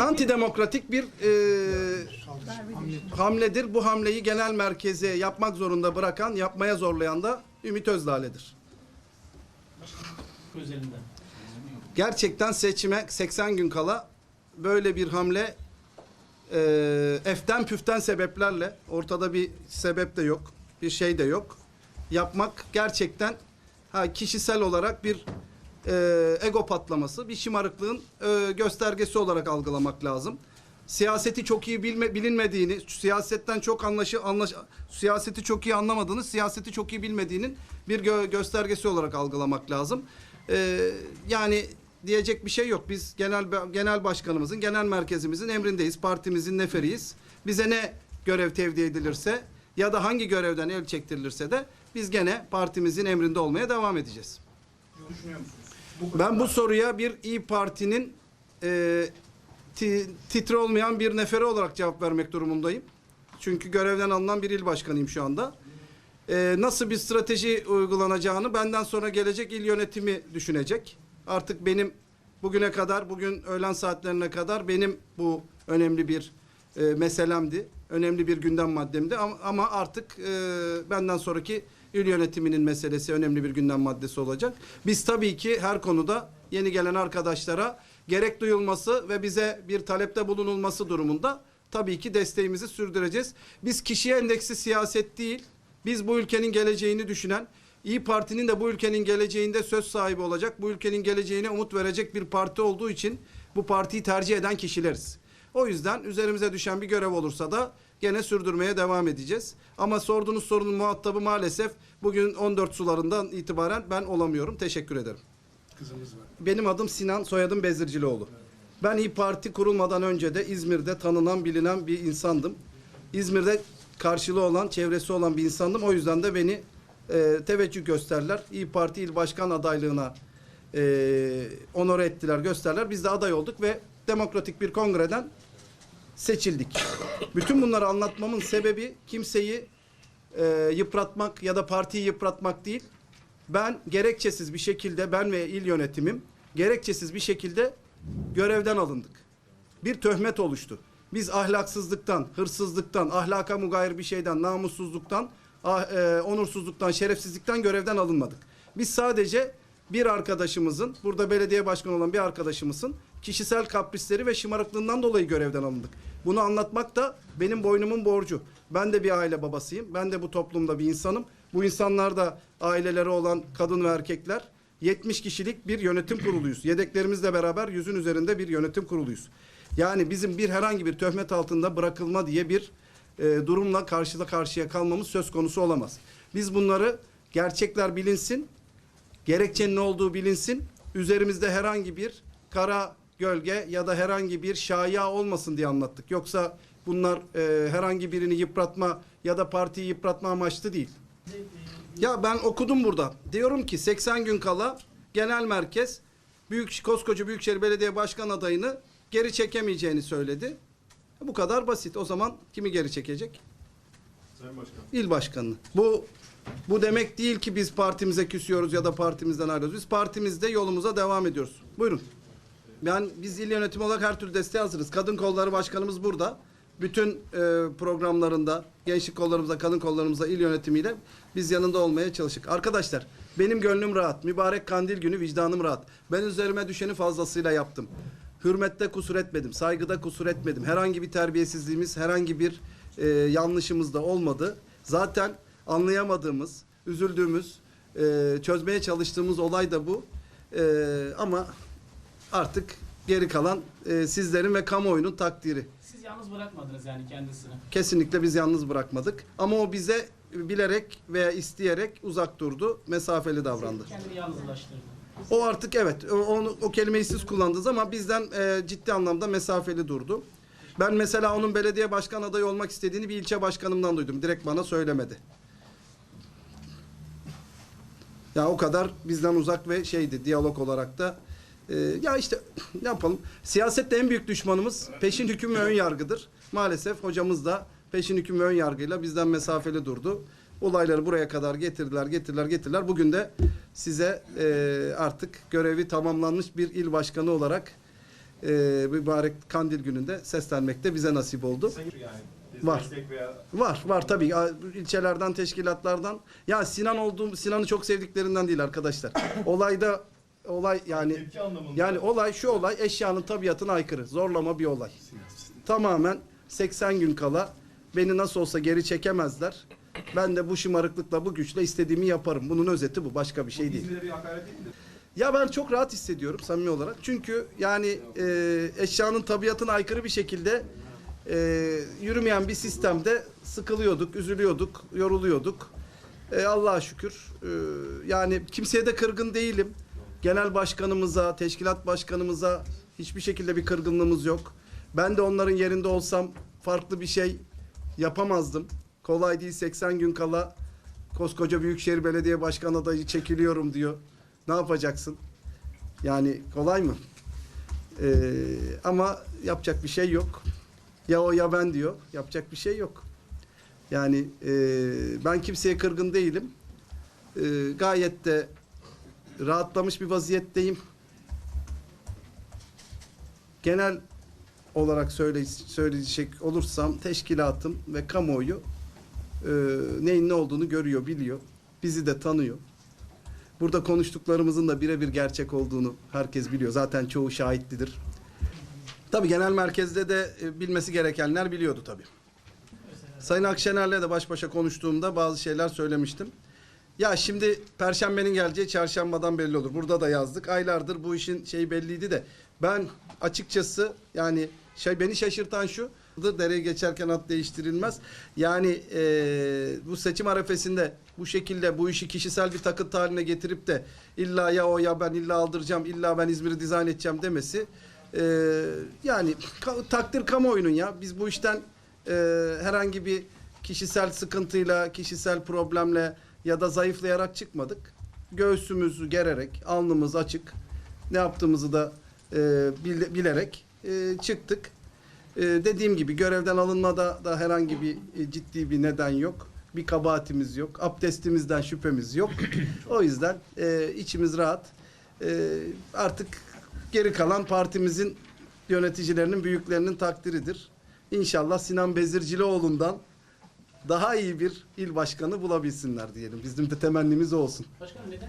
antidemokratik bir e, hamledir. Bu hamleyi genel merkeze yapmak zorunda bırakan, yapmaya zorlayan da Ümit Özdağ'ledir. Gerçekten seçime 80 gün kala böyle bir hamle e, eften püften sebeplerle ortada bir sebep de yok, bir şey de yok. Yapmak gerçekten ha kişisel olarak bir e, ego patlaması, bir şımarıklığın e, göstergesi olarak algılamak lazım. Siyaseti çok iyi bilme, bilinmediğini, siyasetten çok anlaşı, anlaş, siyaseti çok iyi anlamadığını, siyaseti çok iyi bilmediğinin bir gö- göstergesi olarak algılamak lazım. E, yani diyecek bir şey yok. Biz genel genel başkanımızın, genel merkezimizin emrindeyiz. Partimizin neferiyiz. Bize ne görev tevdi edilirse ya da hangi görevden el çektirilirse de biz gene partimizin emrinde olmaya devam edeceğiz. Ben bu soruya bir İyi Parti'nin e, ti- titre olmayan bir neferi olarak cevap vermek durumundayım. Çünkü görevden alınan bir il başkanıyım şu anda. E, nasıl bir strateji uygulanacağını benden sonra gelecek il yönetimi düşünecek. Artık benim bugüne kadar, bugün öğlen saatlerine kadar benim bu önemli bir e, meselemdi. Önemli bir gündem maddemdi ama, ama artık e, benden sonraki il yönetiminin meselesi önemli bir gündem maddesi olacak. Biz tabii ki her konuda yeni gelen arkadaşlara gerek duyulması ve bize bir talepte bulunulması durumunda tabii ki desteğimizi sürdüreceğiz. Biz kişiye endeksi siyaset değil, biz bu ülkenin geleceğini düşünen, İyi Parti'nin de bu ülkenin geleceğinde söz sahibi olacak, bu ülkenin geleceğine umut verecek bir parti olduğu için bu partiyi tercih eden kişileriz. O yüzden üzerimize düşen bir görev olursa da gene sürdürmeye devam edeceğiz. Ama sorduğunuz sorunun muhatabı maalesef bugün 14 sularından itibaren ben olamıyorum. Teşekkür ederim. Kızımız var. Benim adım Sinan, soyadım Bezircilioğlu. Ben İyi Parti kurulmadan önce de İzmir'de tanınan, bilinen bir insandım. İzmir'de karşılığı olan, çevresi olan bir insandım. O yüzden de beni e, teveccüh gösterdiler. İyi Parti il başkan adaylığına e, onore ettiler, gösterdiler. Biz de aday olduk ve demokratik bir kongreden seçildik. Bütün bunları anlatmamın sebebi kimseyi e, yıpratmak ya da partiyi yıpratmak değil. Ben gerekçesiz bir şekilde ben ve il yönetimim gerekçesiz bir şekilde görevden alındık. Bir töhmet oluştu. Biz ahlaksızlıktan, hırsızlıktan, ahlaka mugayir bir şeyden, namussuzluktan, ah, e, onursuzluktan, şerefsizlikten görevden alınmadık. Biz sadece bir arkadaşımızın, burada belediye başkanı olan bir arkadaşımızın kişisel kaprisleri ve şımarıklığından dolayı görevden alındık. Bunu anlatmak da benim boynumun borcu. Ben de bir aile babasıyım. Ben de bu toplumda bir insanım. Bu insanlar da aileleri olan kadın ve erkekler. 70 kişilik bir yönetim kuruluyuz. Yedeklerimizle beraber yüzün üzerinde bir yönetim kuruluyuz. Yani bizim bir herhangi bir töhmet altında bırakılma diye bir e, durumla karşıda karşıya kalmamız söz konusu olamaz. Biz bunları gerçekler bilinsin, gerekçenin ne olduğu bilinsin. Üzerimizde herhangi bir kara gölge ya da herhangi bir şaya olmasın diye anlattık. Yoksa bunlar e, herhangi birini yıpratma ya da partiyi yıpratma amaçlı değil. Ya ben okudum burada. Diyorum ki 80 gün kala genel merkez büyük koskoca Büyükşehir Belediye Başkan adayını geri çekemeyeceğini söyledi. Bu kadar basit. O zaman kimi geri çekecek? Sayın Başkan. İl başkanını. Bu bu demek değil ki biz partimize küsüyoruz ya da partimizden ayrılıyoruz. Biz partimizde yolumuza devam ediyoruz. Buyurun. Ben biz il yönetimi olarak her türlü desteğe hazırız. Kadın kolları başkanımız burada. Bütün e, programlarında, gençlik kollarımızda, kadın kollarımızda il yönetimiyle biz yanında olmaya çalıştık. Arkadaşlar benim gönlüm rahat. Mübarek kandil günü vicdanım rahat. Ben üzerime düşeni fazlasıyla yaptım. Hürmette kusur etmedim, saygıda kusur etmedim. Herhangi bir terbiyesizliğimiz, herhangi bir e, yanlışımız da olmadı. Zaten anlayamadığımız, üzüldüğümüz, e, çözmeye çalıştığımız olay da bu. E, ama artık geri kalan e, sizlerin ve kamuoyunun takdiri. Siz yalnız bırakmadınız yani kendisini. Kesinlikle biz yalnız bırakmadık. Ama o bize bilerek veya isteyerek uzak durdu, mesafeli davrandı. Kendini yalnızlaştırdı. O artık evet, o, onu, o kelimeyi siz kullandınız ama bizden e, ciddi anlamda mesafeli durdu. Ben mesela onun belediye başkan adayı olmak istediğini bir ilçe başkanımdan duydum. Direkt bana söylemedi. Ya o kadar bizden uzak ve şeydi diyalog olarak da. E, ya işte ne yapalım. Siyasette en büyük düşmanımız peşin hüküm ve ön yargıdır. Maalesef hocamız da peşin hüküm ve ön yargıyla bizden mesafeli durdu. Olayları buraya kadar getirdiler, getirdiler, getirdiler. Bugün de size e, artık görevi tamamlanmış bir il başkanı olarak e, mübarek kandil gününde seslenmek de bize nasip oldu. Yani Var. veya Var, var tabii. İlçelerden, teşkilatlardan. Ya Sinan olduğum, Sinan'ı çok sevdiklerinden değil arkadaşlar. Olayda, olay yani, tepki anlamında. yani olay şu olay eşyanın tabiatına aykırı. Zorlama bir olay. Tamamen 80 gün kala beni nasıl olsa geri çekemezler. Ben de bu şımarıklıkla, bu güçle istediğimi yaparım. Bunun özeti bu. Başka bir şey değil. Bir hakaret değil mi? Ya ben çok rahat hissediyorum samimi olarak. Çünkü yani e, eşyanın tabiatına aykırı bir şekilde e, yürümeyen bir sistemde sıkılıyorduk, üzülüyorduk, yoruluyorduk. E, Allah'a şükür. e, yani kimseye de kırgın değilim. Genel başkanımıza, teşkilat başkanımıza hiçbir şekilde bir kırgınlığımız yok. Ben de onların yerinde olsam farklı bir şey yapamazdım. Kolay değil 80 gün kala koskoca Büyükşehir Belediye Başkan adayı çekiliyorum diyor. Ne yapacaksın? Yani kolay mı? Ee, ama yapacak bir şey yok. Ya o ya ben diyor. Yapacak bir şey yok. Yani e, ben kimseye kırgın değilim. E, gayet de rahatlamış bir vaziyetteyim. Genel olarak söyle, söyleyecek olursam teşkilatım ve kamuoyu e, neyin ne olduğunu görüyor, biliyor. Bizi de tanıyor. Burada konuştuklarımızın da birebir gerçek olduğunu herkes biliyor. Zaten çoğu şahitlidir. Tabii genel merkezde de e, bilmesi gerekenler biliyordu tabii. Sayın Akşener'le de baş başa konuştuğumda bazı şeyler söylemiştim. Ya şimdi perşembenin geleceği çarşambadan belli olur. Burada da yazdık. Aylardır bu işin şey belliydi de ben açıkçası yani şey beni şaşırtan şu dereye geçerken at değiştirilmez. Yani e, bu seçim arefesinde bu şekilde bu işi kişisel bir takıntı haline getirip de illa ya o ya ben illa aldıracağım illa ben İzmir'i dizayn edeceğim demesi e, yani ka- takdir kamuoyunun ya biz bu işten e, herhangi bir kişisel sıkıntıyla kişisel problemle ya da zayıflayarak çıkmadık. Göğsümüzü gererek alnımız açık ne yaptığımızı da e, bile- bilerek e, çıktık. E, dediğim gibi görevden alınmada da herhangi bir e, ciddi bir neden yok. Bir kabahatimiz yok. Abdestimizden şüphemiz yok. o yüzden e, içimiz rahat. E, artık geri kalan partimizin yöneticilerinin, büyüklerinin takdiridir. İnşallah Sinan Bezircilioğlu'ndan daha iyi bir il başkanı bulabilsinler diyelim. Bizim de temennimiz olsun. Başkanım neden